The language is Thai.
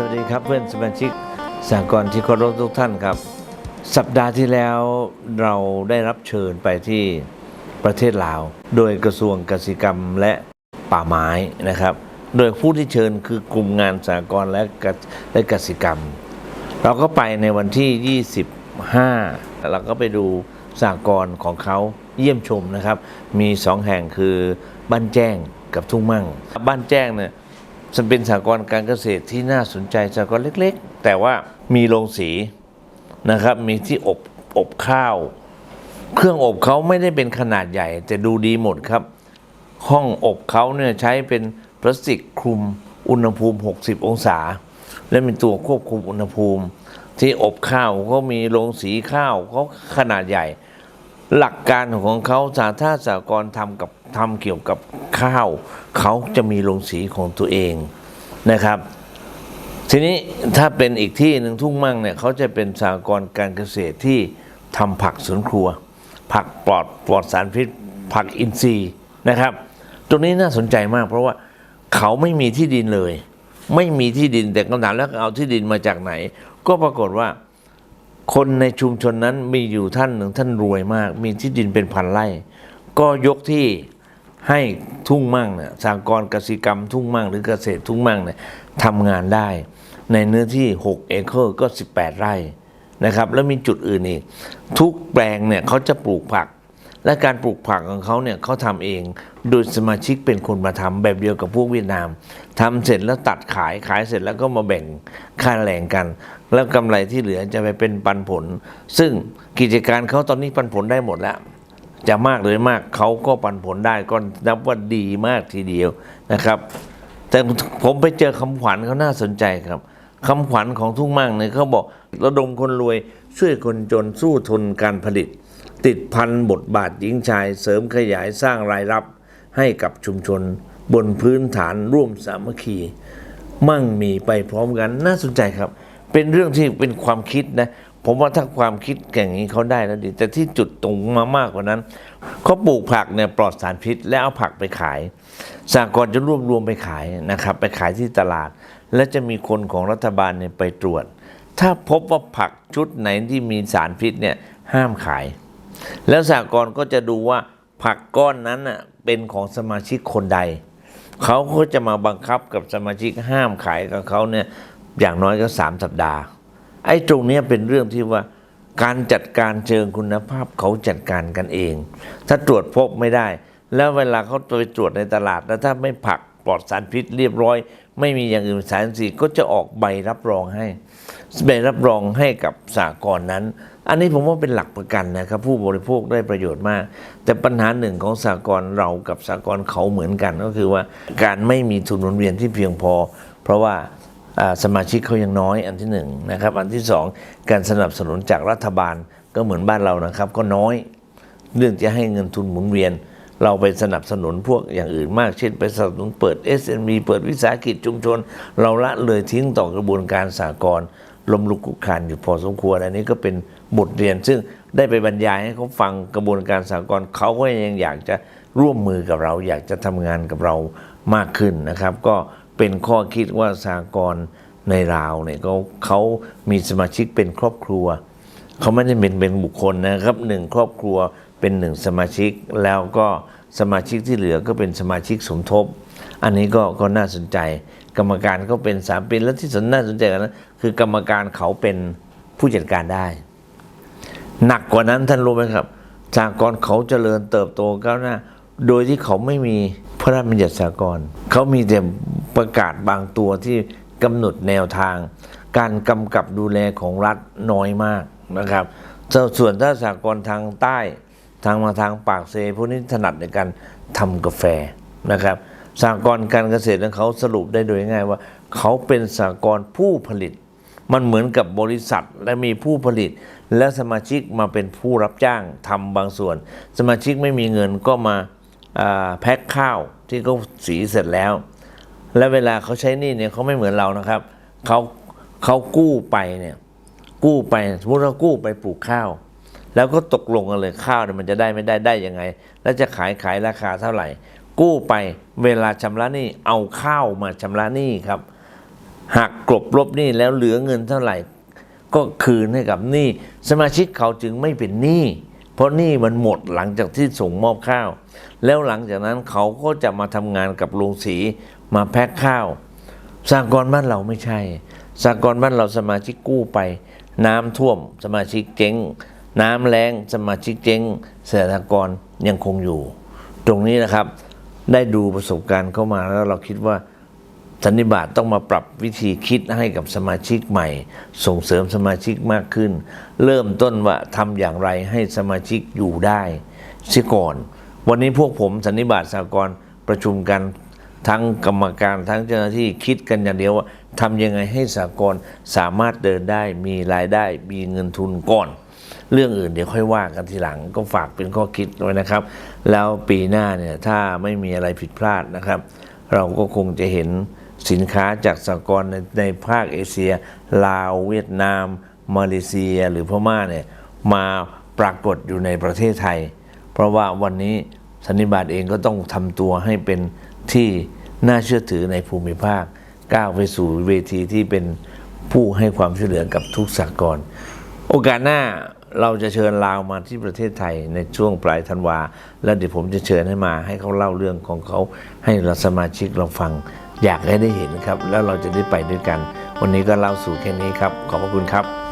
สวัสดีครับเพื่อนสมาชิกสหกรณ์ที่เคารพทุกท่านครับ สัปดาห์ที่แล้วเราได้รับเชิญไปที่ประเทศลาว โดยกระทรวงกสิกรรมและป่าไม้นะครับ โดยผู้ที่เชิญคือกลุ่มงานสหกรณ์และกและกสิกรรม เราก็ไปในวันที่ 25 เราก็ไปดูสหกรณ์ของเขาเยี่ยมชมนะครับ มีสองแห่งคือบ้านแจ้งกับทุ่งมั่ง บ้านแจ้งเนี่ย จะเป็นสหกรณ์การเกษตรที่น่าสนใจสหกรณ์เล็กๆ แต่ว่ามีโรงสีนะครับ มีที่อบอบข้าว เครื่องอบเขาไม่ได้เป็นขนาดใหญ่ แต่ดูดีหมดครับ ห้องอบเขาเนี่ยใช้เป็นพลาสติกคลุมอุณหภูมิ 60 องศา และมีตัวควบคุมอุณหภูมิ ที่อบข้าวก็มีโรงสีข้าวเขาขนาดใหญ่ หลักการของเขาสาธาสากรทำกับทำเกี่ยวกับข้าว เขาจะมีโรงสีของตัวเองนะครับ ทีนี้ถ้าเป็นอีกที่หนึ่งทุ่งมั่งเนี่ยเขาจะเป็นสากรการเกษตรที่ทำผักสวนครัว ผักปลอดปลอดสารพิษ ผักอินทรีย์นะครับ ตรงนี้น่าสนใจมาก เพราะว่าเขาไม่มีที่ดินเลย ไม่มีที่ดินแต่คำถามแล้วเอาที่ดินมาจากไหน ก็ปรากฏว่า คนในชุมชนนั้นมีอยู่ท่านหนึ่งท่านรวยมาก มีที่ดินเป็นพันไร่ ก็ยกที่ให้ทุ่งมั่งเนี่ยสากรกสิกรรมทุ่งมั่งหรือเกษตรทุ่งมั่งเนี่ยทำงานได้ ในเนื้อที่ 6 เอเคอร์ก็ 18 ไร่นะครับแล้วมีจุดอื่นอีก ทุกแปลงเนี่ยเขาจะปลูกผัก และการปลูกผักของเขาเนี่ยเขาทำเอง โดยสมาชิกเป็นคนมาทำแบบเดียวกับพวกเวียดนามทำเสร็จแล้วตัดขายขายเสร็จแล้วก็มาแบ่งค่าแรงกัน แล้วกำไรที่เหลือจะไปเป็นปันผล ซึ่งกิจการเขาตอนนี้ปันผลได้หมดแล้ว จะมากหรือมากเขาก็ปันผลได้ก็นับว่าดีมากทีเดียวนะครับ แต่ผมไปเจอคำขวัญเขาน่าสนใจครับคำขวัญของทุ่งมั่งเนี่ยเขาบอกระดมคนรวยช่วยคนจนสู้ทนการผลิต ติดพันบทบาทหญิงชายเสริมขยายสร้างรายรับให้กับชุมชน บนพื้นฐานร่วมสามัคคี มั่งมีไปพร้อมกันน่าสนใจครับ เป็นเรื่องที่เป็นความคิดนะผมว่าถ้าความคิดอย่างนี้เขาได้แล้วดี แต่ที่จุดตรงมามากกว่านั้นเขาปลูกผักเนี่ยปลอดสารพิษ แล้วเอาผักไปขายสหกรณ์จะรวบรวมไปขายนะครับ ไปขายที่ตลาด และจะมีคนของรัฐบาลเนี่ยไปตรวจ ถ้าพบว่าผักชุดไหนที่มีสารพิษเนี่ยห้ามขาย แล้วสหกรณ์ก็จะดูว่าผักก้อนนั้นน่ะเป็นของสมาชิกคนใด เขาก็จะมาบังคับกับสมาชิกห้ามขายกับเขาเนี่ยอย่างน้อยก็สามสัปดาห์ ไอ้ตรงนี้เป็นเรื่องที่ว่าการจัดการเชิงคุณภาพเขาจัดการกันเอง ถ้าตรวจพบไม่ได้ แล้วเวลาเขาไปตรวจในตลาดแล้วถ้าไม่ผัก ลอดสารพิษเรียบร้อย ไม่มีอย่างอื่นสารสีก็จะออกใบรับรองให้ใบรับรองให้กับสากลนั้น อันนี้ผมว่าเป็นหลักประกันนะครับผู้บริโภคได้ประโยชน์มาก แต่ปัญหาหนึ่งของสากลเรากับสากลเขาเหมือนกัน ก็คือว่าการไม่มีทุนหมุนเวียนที่เพียงพอ เพราะว่าอ่าสมาชิกเขายังน้อยอันที่หนึ่งนะครับอันที่สองการสนับสนุนจากรัฐบาลก็เหมือนบ้านเรานะครับ ก็น้อย เรื่องจะให้เงินทุนหมุนเวียน เราไปสนับสนุนพวกอย่างอื่นมาก เช่นไปสนับสนุนเปิด SME เปิดวิสาหกิจชุมชน เราละเลยทิ้งต่อกระบวนการสากลลมลุกคลุกคานอยู่พอสมควร อันนี้ก็เป็นบทเรียน ซึ่งได้ไปบรรยายให้เขาฟังกระบวนการสากลเขาก็ยังอยากจะร่วมมือกับเรา อยากจะทำงานกับเรามากขึ้นนะครับ ก็เป็นข้อคิดว่าสากลในลาวเนี่ยเขาเขามีสมาชิกเป็นครอบครัว เขาไม่ได้เป็นเป็นบุคคลนะครับหนึ่งครอบครัว เป็นหนึ่งสมาชิกแล้วก็สมาชิกที่เหลือก็เป็นสมาชิกสมทบ อันนี้ก็ก็น่าสนใจ กรรมการก็เป็นสามปีและที่สนน่าสนใจกว่านั้นคือกรรมการเขาเป็นผู้จัดการได้ หนักกว่านั้นท่านรู้ไหมครับสากลเขาเจริญเติบโตก้าวหน้า โดยที่เขาไม่มีพระราชบัญญัติสากลเขามีแต่ประกาศบางตัวที่กำหนดแนวทาง การกำกับดูแลของรัฐน้อยมากนะครับ ส่วนส่วนถ้าสากลทางใต้ ทางมาทางปากเซพวกนี้ถนัดในการทำกาแฟนะครับสากลการเกษตรของเขาสรุปได้โดยง่ายว่า เขาเป็นสากลผู้ผลิต มันเหมือนกับบริษัทและมีผู้ผลิต และสมาชิกมาเป็นผู้รับจ้างทำบางส่วน สมาชิกไม่มีเงินก็มาแพ็คข้าวที่เขาสีเสร็จแล้ว และเวลาเขาใช้หนี่เนี่ยเขาไม่เหมือนเรานะครับเขาเขากู้ไปเนี่ยกู้ไปสมมติเรากู้ไปปลูกข้าว แล้วก็ตกลงกันเลยข้าวเนี่ยมันจะได้ไม่ได้ได้ยังไง แล้วจะขายขายราคาเท่าไหร่ กู้ไปเวลาชำระหนี้เอาข้าวมาชำระหนี้ครับหักกลบลบหนี้แล้วเหลือเงินเท่าไหร่ ก็คืนให้กับหนี้สมาชิกเขาจึงไม่เป็นหนี้เพราะหนี้มันหมดหลังจากที่ส่งมอบข้าว แล้วหลังจากนั้นเขาก็จะมาทำงานกับโรงสีมาแพ็คข้าวสากลบ้านเราไม่ใช่สากลบ้านเราสมาชิกกู้ไป น้ำท่วมสมาชิกเจ๊ง น้ำแรงสมาชิกเจ๊งเกษตรกรยังคงอยู่ ตรงนี้นะครับได้ดูประสบการณ์เข้ามาแล้วเราคิดว่าสันนิบาตต้องมาปรับวิธีคิดให้กับสมาชิกใหม่ ส่งเสริมสมาชิกมากขึ้น เริ่มต้นว่าทำอย่างไรให้สมาชิกอยู่ได้เสียก่อน วันนี้พวกผมสันนิบาตสากลประชุมกันทั้งกรรมการทั้งเจ้าหน้าที่คิดกันอย่างเดียวว่าทำยังไงให้สากลสามารถเดินได้มีรายได้มีเงินทุนก่อน เรื่องอื่นเดี๋ยวค่อยว่ากันทีหลังก็ฝากเป็นข้อคิดไว้นะครับ แล้วปีหน้าเนี่ยถ้าไม่มีอะไรผิดพลาดนะครับ เราก็คงจะเห็นสินค้าจากสหกรณ์ในในภาคเอเชีย ลาวเวียดนาม มาเลเซียหรือพม่าเนี่ยมาปรากฏอยู่ในประเทศไทย เพราะว่าวันนี้สันนิบาตเองก็ต้องทำตัวให้เป็นที่น่าเชื่อถือในภูมิภาค ก้าวไปสู่เวทีที่เป็นผู้ให้ความช่วยเหลือกับทุกสากลโอกาสหน้า เราจะเชิญลาวมาที่ประเทศไทยในช่วงปลายธันวา แล้วเดี๋ยวผมจะเชิญให้มาให้เขาเล่าเรื่องของเขาให้เราสมาชิกเราฟัง อยากให้ได้เห็นครับ แล้วเราจะได้ไปด้วยกัน วันนี้ก็เล่าสู่แค่นี้ครับ ขอบพระคุณครับ